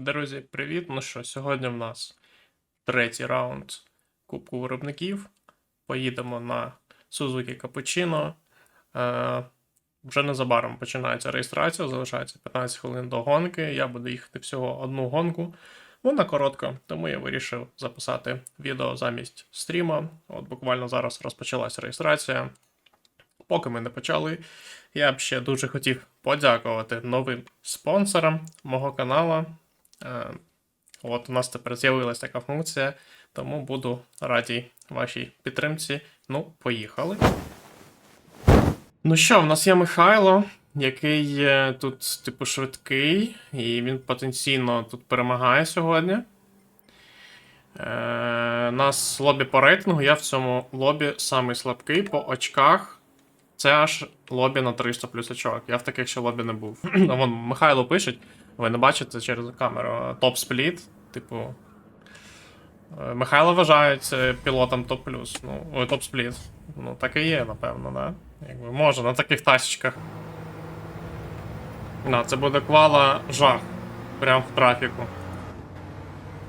Друзі, привіт! Ну що, сьогодні в нас третій раунд Кубку виробників. Поїдемо на Suzuki Cappuccino. Е, вже незабаром починається реєстрація, залишається 15 хвилин до гонки. Я буду їхати всього одну гонку. Вона коротка, тому я вирішив записати відео замість стріма. От буквально зараз розпочалася реєстрація. Поки ми не почали, я б ще дуже хотів подякувати новим спонсорам мого каналу. Е, От у нас тепер з'явилася така функція, тому буду радій вашій підтримці. Ну, поїхали. Ну що, в нас є Михайло, який тут, типу, швидкий, і він потенційно тут перемагає сьогодні. Е, нас лобі по рейтингу, я в цьому лобі самий слабкий по очках. Це аж лобі на 300 плюс очок. Я в таких ще лобі не був. Вон Михайло пишеть, ви не бачите через камеру топ спліт. Типу. е, Михайло вважається пілотом топ плюс. Ну, ой, топ спліт. Ну, так і є, напевно, да? Якби може на таких тачечках. На, це буде квала жах. Прям в трафіку.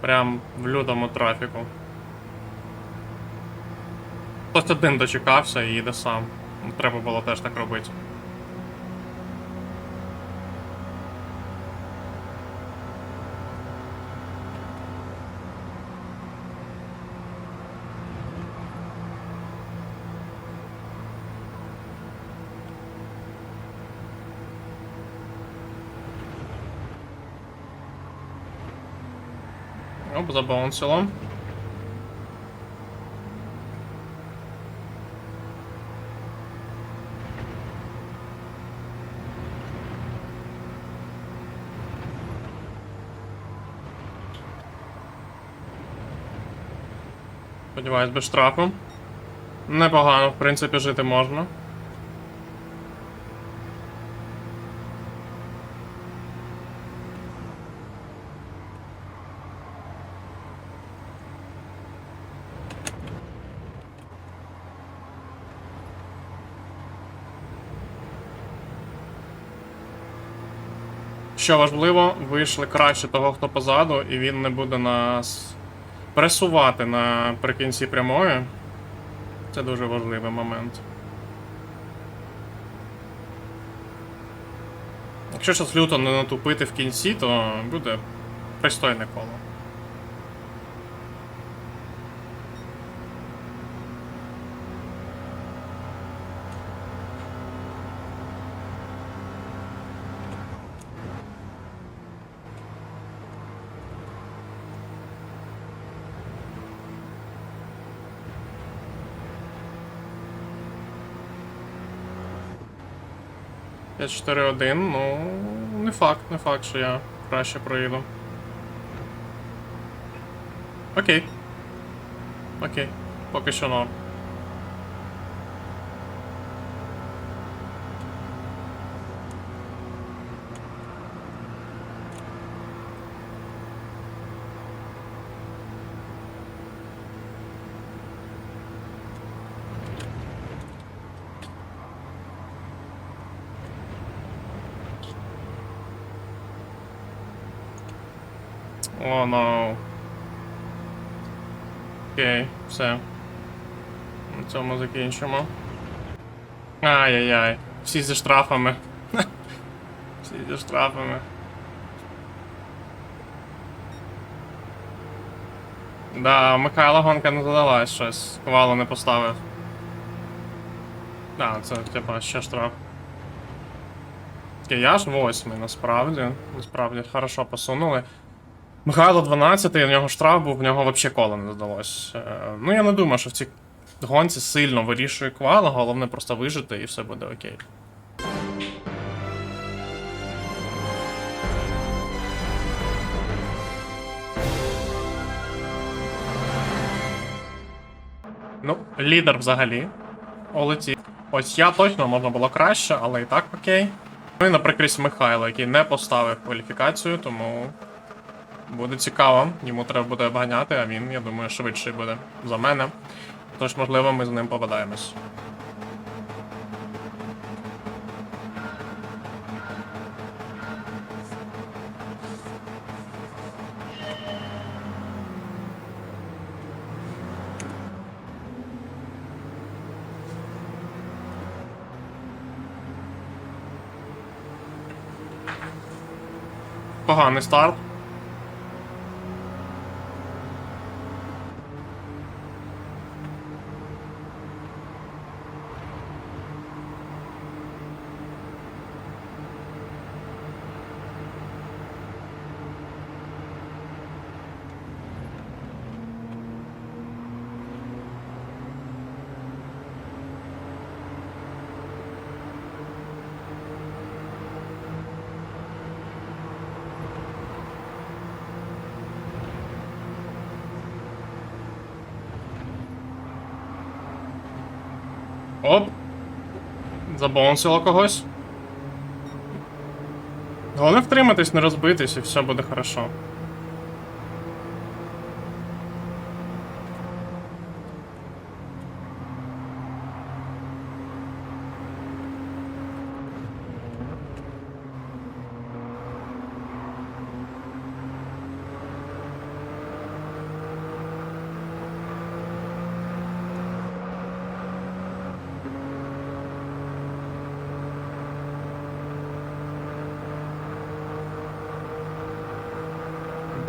Прям в лютому трафіку. Хтось один дочекався і їде сам. Треба було теж так робити. Оп, забаунсило. Сподіваюсь, без штрафу. Непогано, в принципі, жити можна. Що важливо, вийшли краще того, хто позаду, і він не буде нас пресувати наприкінці прямої. Це дуже важливий момент. Якщо щось люто не натупити в кінці, то буде пристойне коло. Я 4-1, ну не факт, не факт, що я краще проїду. Окей. Окей. Поки що норм. О, no. Окей, все. На цьому закінчимо. Ай-яй-яй. Всі зі штрафами. Всі зі штрафами. Да, Михайло гонка не задалась щось. Квалу не поставив. Да, це типа ще штраф. Я ж восьмий, насправді. Насправді, хорошо посунули. Михайло 12, у нього штраф був, в нього взагалі кола не додалось. Е, Ну я не думаю, що в цій гонці сильно вирішує квала, головне просто вижити і все буде окей. Ну, лідер взагалі. Олеті. Ось я точно можна було краще, але і так окей. Ну і наприкрість Михайло, який не поставив кваліфікацію, тому Буде цікаво, йому треба буде обганяти, а він, я думаю, швидший буде за мене. Тож, можливо, ми з ним попадаємось. Поганий старт. Оп. Забонсило когось. Головне втриматись, не розбитись, і все буде хорошо.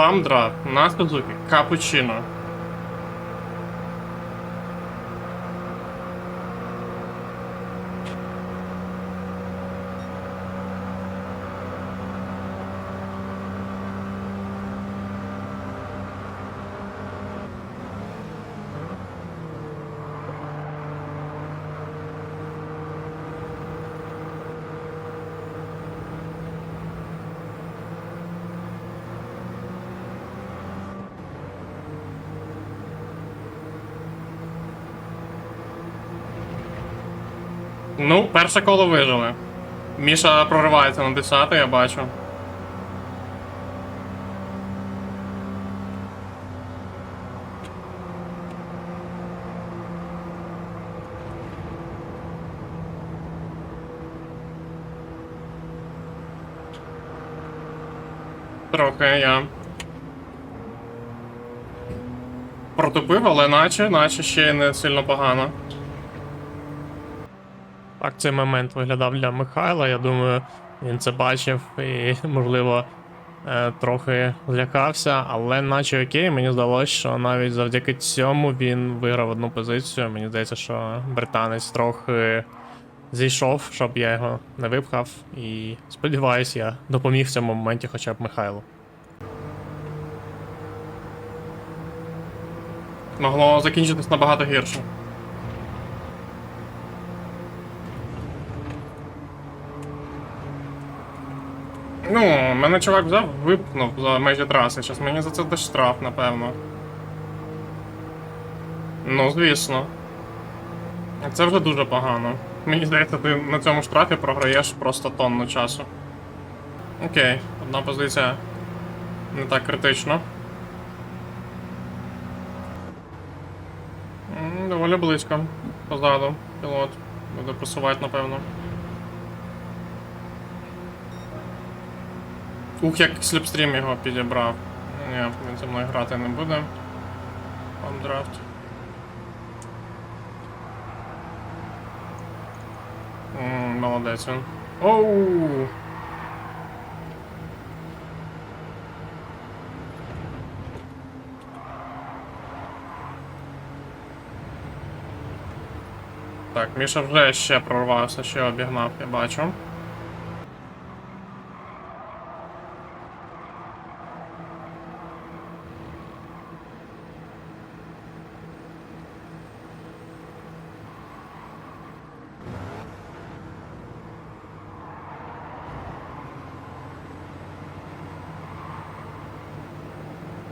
Бамдра на Сузуки, капучино. Ну, перше коло вижили. Міша проривається на 10, я бачу. Трохи я. Протупив, але наче, наче ще не сильно погано. Так, цей момент виглядав для Михайла. Я думаю, він це бачив і, можливо, е, трохи злякався, але наче окей, мені здалося, що навіть завдяки цьому він виграв одну позицію. Мені здається, що британець трохи зійшов, щоб я його не випхав. І сподіваюсь, я допоміг в цьому моменті хоча б Михайлу. Могло закінчитись набагато гірше. Ну, мене чувак взяв, випнув за межі траси. Щас мені за це даш штраф, напевно. Ну, звісно. Це вже дуже погано. Мені здається, ти на цьому штрафі програєш просто тонну часу. Окей, одна позиція не так критично. Доволі близько. Позаду. Пілот. Буде просувати, напевно. Ух, як сліпстрім його підібрав. Ні, він зі мною грати не буде. Драфт. Молодець він. Оу! Так, Міша вже ще прорвався, ще обігнав, я бачу.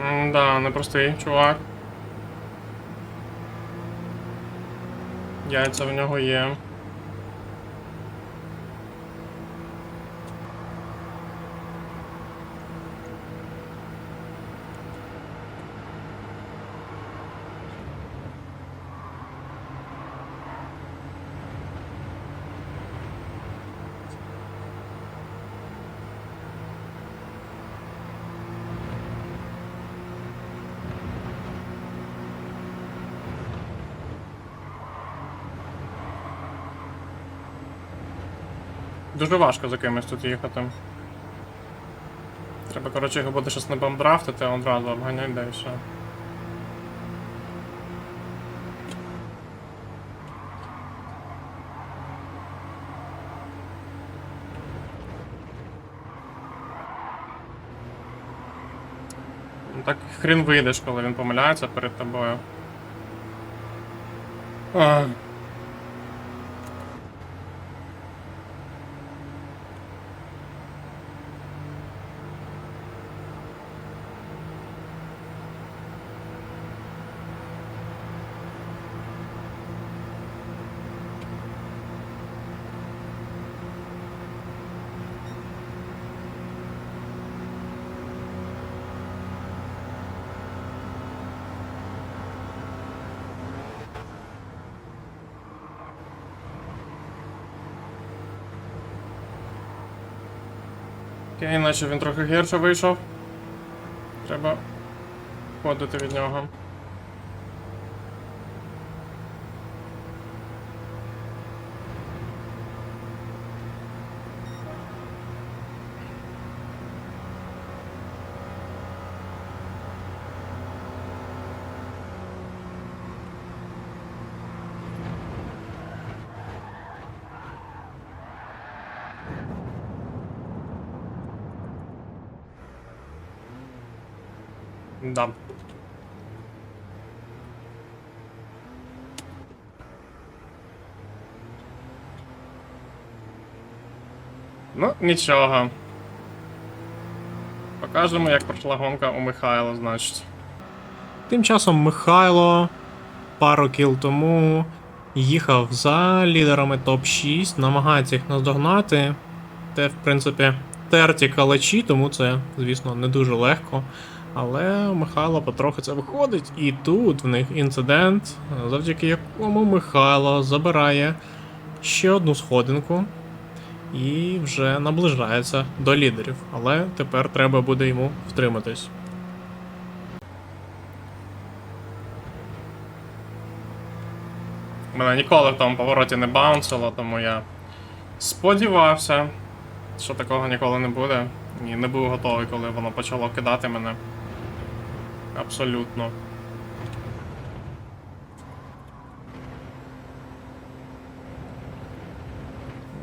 М, Да, непростий чувак. Яйця в нього є. Дуже важко за кимось тут їхати. Треба, коротше, його буде щось не бамдрафтити, а одразу обганять, да і все. Ну, Так хрін вийдеш, коли він помиляється перед тобою. Ах. Окей, наче він трохи гірше вийшов. Треба ходити від нього. Да. Ну, нічого. Покажемо, як пройшла гонка у Михайла, значить. Тим часом Михайло пару кіл тому їхав за лідерами топ-6, намагається їх наздогнати. Те, в принципі, терті калачі, тому це, звісно, не дуже легко. Але у Михайла потрохи це виходить, і тут в них інцидент, завдяки якому Михайло забирає ще одну сходинку і вже наближається до лідерів. Але тепер треба буде йому втриматись. Мене ніколи в тому повороті не баунсило, тому я сподівався, що такого ніколи не буде. І не був готовий, коли воно почало кидати мене. Абсолютно.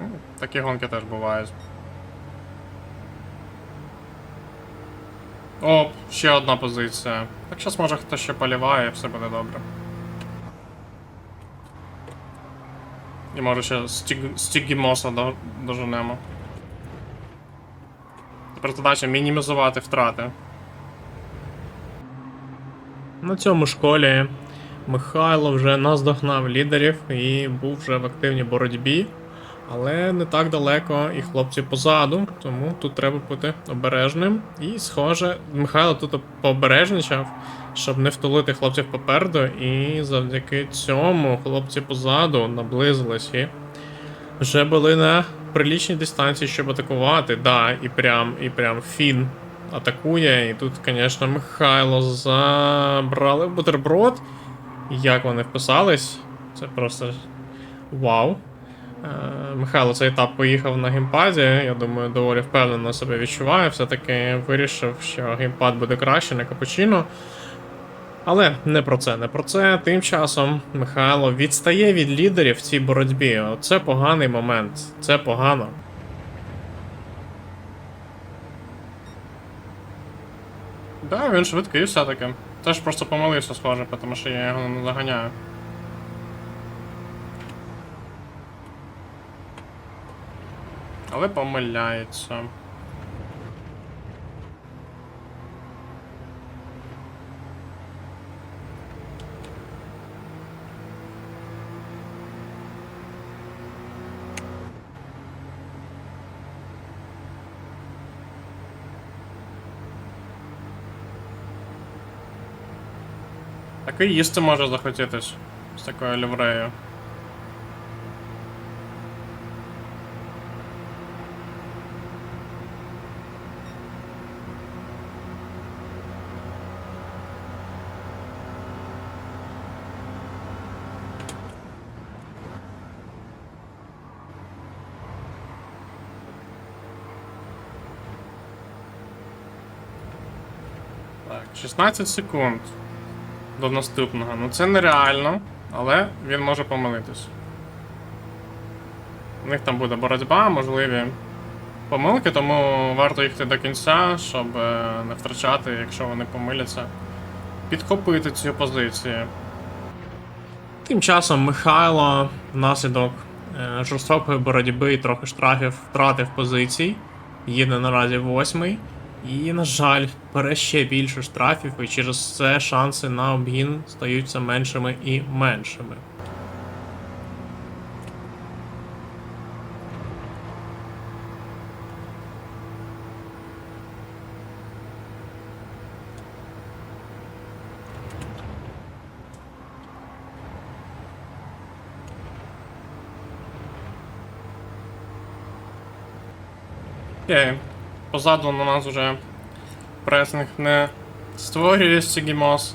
Ну, Такі гонки теж бувають. О, ще одна позиція. Так зараз може хтось ще поліває, і все буде добре. І може ще стіг... стігімоса доженемо. Тепер задача мінімізувати втрати. На цьому школі Михайло вже наздогнав лідерів і був вже в активній боротьбі, але не так далеко і хлопці позаду, тому тут треба бути обережним. І, схоже, Михайло тут пообережничав, щоб не втулити хлопців попереду, і завдяки цьому хлопці позаду наблизились і вже були на прилічній дистанції, щоб атакувати. Да, і прям, і прям фін атакує. І тут, звісно, Михайло забрали бутерброд. Як вони вписались? Це просто вау. Е, Михайло цей етап поїхав на геймпаді. Я думаю, доволі впевнено себе відчуває. Все-таки вирішив, що геймпад буде краще на капучино. Але не про це, не про це. Тим часом Михайло відстає від лідерів в цій боротьбі. Це поганий момент. Це погано. Да, він швидкий все-таки. Теж просто помилився, схоже, тому що я його не заганяю. Але помиляється. Так і їсти може захотітись з такою лівреєю. Так, 16 секунд. До наступного. Ну це нереально, але він може помилитись. У них там буде боротьба, можливі помилки, тому варто їхати до кінця, щоб е, не втрачати, якщо вони помиляться, підхопити ці позиції. Тим часом Михайло внаслідок е, жорстокої боротьби і трохи штрафів втратив позицій. Їде наразі восьмий. І, на жаль, бере ще більше штрафів, і через це шанси на обгін стають все меншими і меншими. Окей. Позаду на нас вже пресинг не створює Сігімос.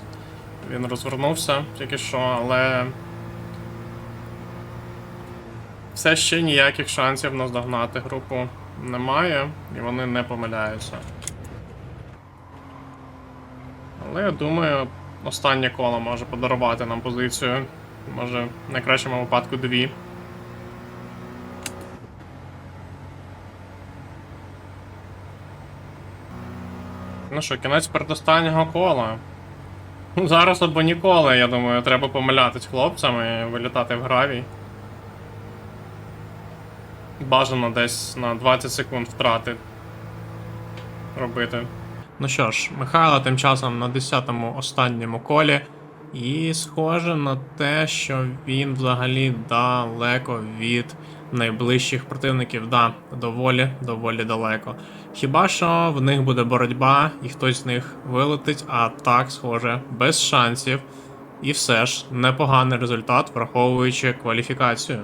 Він розвернувся тільки що, але. Все ще ніяких шансів наздогнати групу немає, і вони не помиляються. Але я думаю, останнє коло може подарувати нам позицію. Може, в найкращому випадку дві. Ну що, кінець передостаннього кола. Зараз або ніколи, я думаю, треба помилятись хлопцям і вилітати в гравій. Бажано десь на 20 секунд втрати робити. Ну що ж, Михайло тим часом на 10-му останньому колі. І схоже на те, що він взагалі далеко від найближчих противників. Да, доволі, доволі далеко. Хіба що в них буде боротьба, і хтось з них вилетить, а так, схоже, без шансів. І все ж непоганий результат, враховуючи кваліфікацію.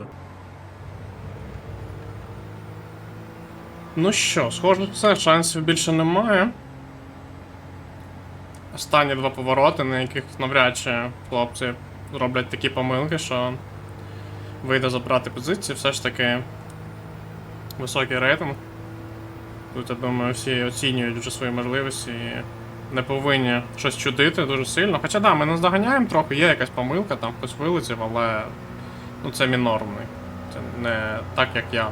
Ну що, схоже, все, шансів більше немає. Останні два повороти, на яких навряд чи хлопці зроблять такі помилки, що вийде забрати позиції, все ж таки високий рейтинг. Тут, я думаю, всі оцінюють вже свої можливості і не повинні щось чудити дуже сильно. Хоча да, ми наздоганяємо трохи, є якась помилка, там хтось вилетів, але ну, це мінорний. Це не так, як я.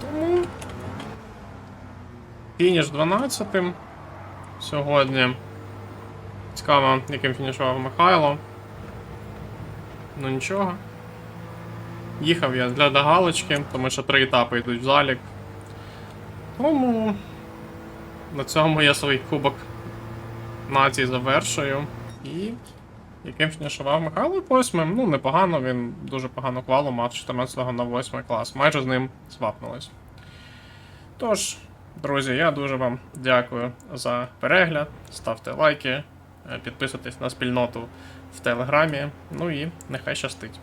Тому. Фініш 12-тим сьогодні. Цікаво, яким фінішував Михайло. Ну нічого. Їхав я для галочки, тому що три етапи йдуть в залік. Тому на цьому я свій кубок нації завершую. І яким фінішував Михайло восьмим. Ну, непогано, він дуже погано квалу мав 14 на 8 клас. Майже з ним свапнулись. Тож, друзі, я дуже вам дякую за перегляд. Ставте лайки, е, підписуйтесь на спільноту в Телеграмі. Ну і нехай щастить.